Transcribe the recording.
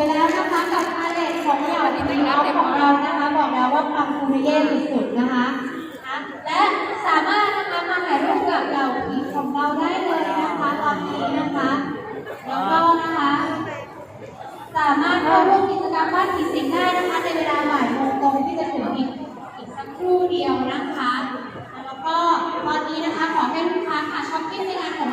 ไปแล้วนะคะกับพาเลตของเราจริงๆแล้าของเรานะคะบอกแล้วว่าความคูมิเย่สุดๆนะคะ และสามารถนะคะมาถ่ายรูปกับเราของเราได้เลยนะคะตอนนี้นะคะแล้วก็นะคะ สามารถเข้าร่วมกิจกรรมวาดผีสิงได้นะคะ ในเวลาบ่ายโมงตรงที่จะถึงอีกอีกสักครู่เดียวนะคะ แล้วก็ตอนนี้นะคะขอให้ลูกค้าค่ะช้อปปิ้งในงานของ